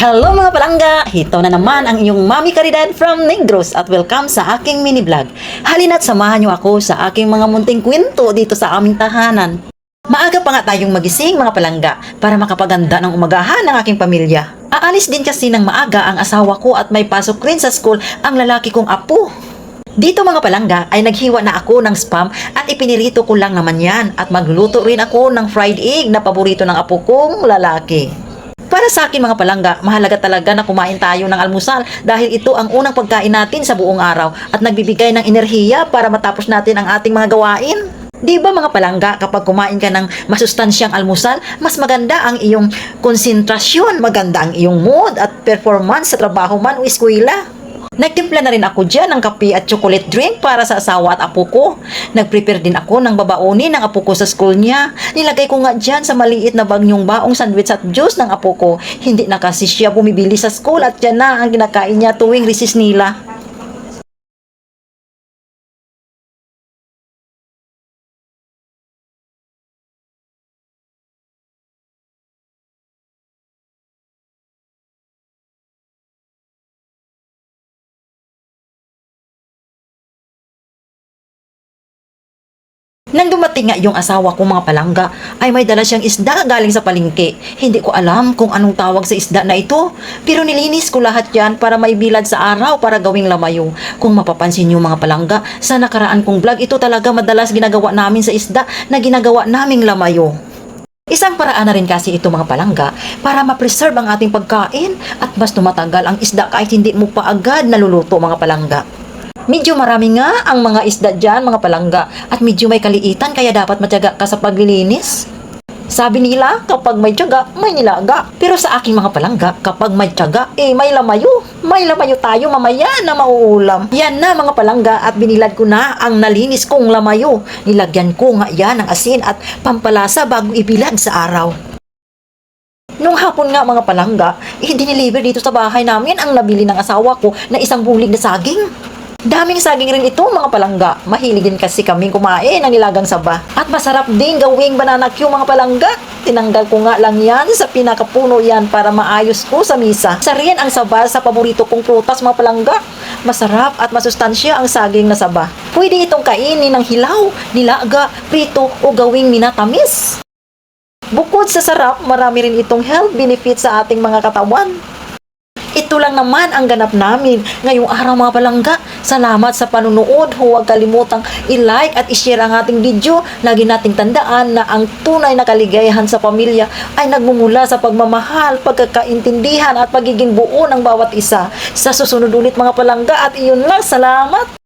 Hello mga palangga! Ito na naman ang iyong Mami Caridad from Negros at welcome sa aking mini vlog. Halina't samahan niyo ako sa aking mga munting kwento dito sa aming tahanan. Maaga pa nga tayong magising mga palangga para makapaganda ng umagahan ng aking pamilya. Aalis din kasi ng maaga ang asawa ko at may pasok rin sa school ang lalaki kong apo. Dito mga palangga ay naghiwa na ako ng spam at ipinirito ko lang naman yan at magluto rin ako ng fried egg na paborito ng apo kong lalaki. Para sa akin mga palangga, mahalaga talaga na kumain tayo ng almusal dahil ito ang unang pagkain natin sa buong araw at nagbibigay ng enerhiya para matapos natin ang ating mga gawain. Di ba mga palangga, kapag kumain ka ng masustansyang almusal, mas maganda ang iyong konsentrasyon, maganda ang iyong mood at performance sa trabaho man o eskwela. Nagtimpla na rin ako dyan ng kape at chocolate drink para sa asawa at apo ko. Nag-prepare din ako ng babaonin ng apo ko sa school niya. Nilagay ko nga dyan sa maliit na bag yung baong sandwich at juice ng apo ko. Hindi na kasi siya bumibili sa school at dyan na ang kinakain niya tuwing recess nila. Nang dumating nga yung asawa ko mga palangga, ay may dala siyang isda galing sa palengke. Hindi ko alam kung anong tawag sa isda na ito, pero nilinis ko lahat yan para may bilad sa araw para gawing lamayo. Kung mapapansin niyo mga palangga, sa nakaraan kong vlog, ito talaga madalas ginagawa namin sa isda na ginagawa naming lamayo. Isang paraan na rin kasi ito mga palangga para ma-preserve ang ating pagkain at mas tumatagal ang isda kahit hindi mo pa agad naluluto mga palangga. Medyo marami nga ang mga isda dyan, mga palangga, at medyo may kaliitan kaya dapat matyaga ka sa paglilinis. Sabi nila, kapag may tiyaga, may nilaga. Pero sa aking mga palangga, kapag may tiyaga, eh may lamayo. May lamayo tayo mamaya na mauulam. Yan na mga palangga at binilad ko na ang nalinis kong lamayo. Nilagyan ko nga yan ng asin at pampalasa bago ibilad sa araw. Nung hapon nga mga palangga, eh, diniliver dito sa bahay namin ang nabili ng asawa ko na isang bulig na saging. Daming saging rin ito mga palangga. Mahilig din kasi kaming kumain ng nilagang saba. At masarap din gawing banana cue mga palangga. Tinanggal ko nga lang yan sa pinakapuno yan para maayos ko sa misa. Sa rin ang saba sa paborito kong prutas mga palangga. Masarap at masustansya ang saging na saba. Pwede itong kainin ng hilaw, nilaga, prito o gawing minatamis. Bukod sa sarap, marami rin itong health benefits sa ating mga katawan. Ito lang naman ang ganap namin ngayong araw mga palangga. Salamat sa panunood. Huwag kalimutang i-like at i-share ang ating video. Lagi nating tandaan na ang tunay na kaligayahan sa pamilya ay nagmumula sa pagmamahal, pagkakaintindihan at pagiging buo ng bawat isa. Sa susunod ulit mga palangga at iyon lang. Salamat!